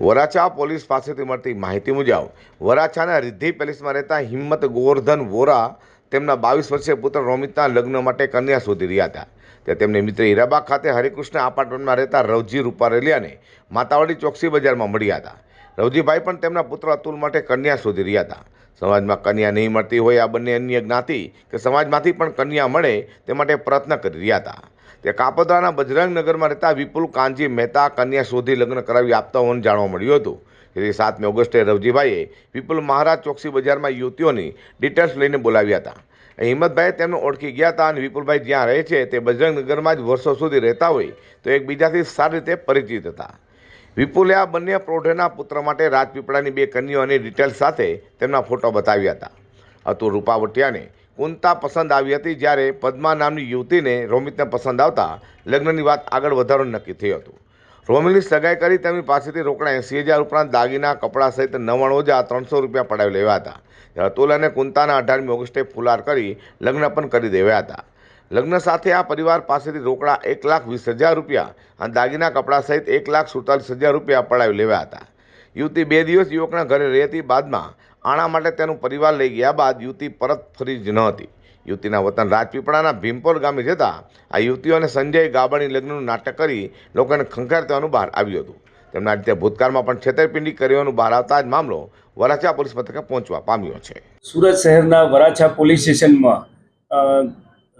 Varachha police પાસેથી મળતી માહિતી મુજબ, વરાછાના રિદ્ધિ પેલેસમાં રહેતા હિંમત ગોવર્ધન વોરા તેમના બાવીસ વર્ષીય પુત્ર રોમિતના લગ્ન માટે કન્યા શોધી રહ્યા હતા. ત્યાં તેમની મિત્ર હીરાબાગ ખાતે હરિકૃષ્ણ અપાર્ટમેન્ટમાં રહેતા રવજી રૂપારેલિયાને માતાવાડી ચોકસી બજારમાં મળ્યા હતા. રવજીભાઈ પણ તેમના પુત્ર અતુલ માટે કન્યા શોધી રહ્યા હતા. સમાજમાં કન્યા નહીં મળતી હોય આ બંને અન્ય જ્ઞાતિ કે સમાજમાંથી પણ કન્યા મળે તે માટે પ્રયત્ન કરી રહ્યા હતા. તે કાપોદ્રાના બજરંગનગરમાં રહેતા વિપુલ કાનજી મહેતા કન્યા શોધી લગ્ન કરાવી આપતા હોવાનું જાણવા મળ્યું હતું. તેથી સાતમી ઓગસ્ટે રવજીભાઈએ વિપુલ મહારાજ ચોકસી બજારમાં યુવતીઓની ડિટેલ્સ લઈને બોલાવ્યા હતા. હિંમતભાઈ તેમને ઓળખી ગયા હતા અને વિપુલભાઈ જ્યાં રહે છે તે બજરંગનગરમાં જ વર્ષો સુધી રહેતા હોય તો એકબીજાથી સારી રીતે પરિચિત હતા. વિપુલે આ બંને પ્રોઢેના પુત્ર માટે રાજપીપળાની બે કન્યાઓની ડિટેલ્સ સાથે તેમના ફોટો બતાવ્યા હતા. અતુલ રૂપાવટિયાને કુંતા પસંદ આવી હતી જ્યારે પદ્મા નામની યુવતીને રોમિતને પસંદ આવતા લગ્નની વાત આગળ વધારવાનું નક્કી થયું હતું. રોમિલની સગાઈ કરી તેમની પાસેથી રોકડા એંસી હજાર ઉપરાંત દાગીના, કપડાં સહિત નવ્વાણું હજાર ત્રણસો રૂપિયા પડાવી લેવા હતા. અતુલ અને કુંતાના અઢારમી ઓગસ્ટે ફુલાર કરી લગ્ન પણ કરી દેવા હતા. લગ્ન સાથે આ પરિવાર પાસેથી રોકડા એક લાખ વીસ હજાર રૂપિયા અને દાગીના, કપડાં સહિત એક લાખ સુડતાલીસ હજાર રૂપિયા પડાવી લેવા હતા. યુવતી બે દિવસ યુવકના ઘરે રહેતી હતી બાદમાં આણા માટે તેનું પરિવાર લઈ ગયા બાદ યુવતી પરત ફરી જ ન હતી. યુવતીના વતન રાજપીપળાના ભીમપોર ગામે જતા આ યુવતીઓ અને સંજય ગાબાણી લગ્નનું નાટક કરી લોકોને ખંખારવાનું બહાર આવ્યું હતું. તેમના રીતે ભૂતકાળમાં પણ છેતરપિંડી કર્યોનું બહાર આવતા જ મામલો વરાછા પોલીસ મથકે પહોંચવા પામ્યો છે. સુરત શહેરના વરાછા પોલીસ સ્ટેશનમાં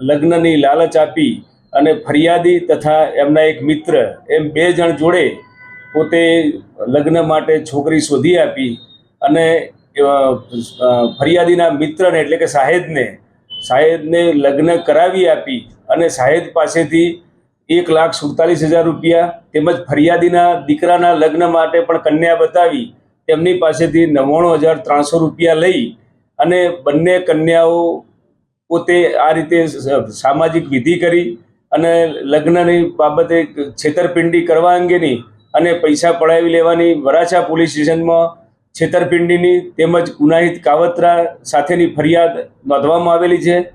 લગ્નની લાલચ આપી અને ફરિયાદી તથા એમના એક મિત્ર, એમ બે જણ જોડે પોતે લગ્ન માટે છોકરી શોધી આપી અને ફરિયાદીના મિત્રને એટલે કે સાહેદને સાહેદને લગ્ન કરાવી આપી અને સાહેદ પાસેથી એક લાખ સુડતાલીસ હજાર રૂપિયા તેમજ ફરિયાદીના દીકરાના લગ્ન માટે પણ કન્યા બતાવી, તેમની પાસેથી નવ્વાણું હજાર ત્રણસો રૂપિયા લઈ અને બંને કન્યાઓ પોતે આ રીતે સામાજિક વિધિ કરી અને લગ્નની બાબતે છેતરપિંડી કરવા અંગેની અને પૈસા પડાવી લેવાની વરાછા પોલીસ સ્ટેશનમાં છેતરપિંડીની તેમજ ગુનાહિત કાવતરા સાથેની ફરિયાદ નોંધવામાં આવેલી છે.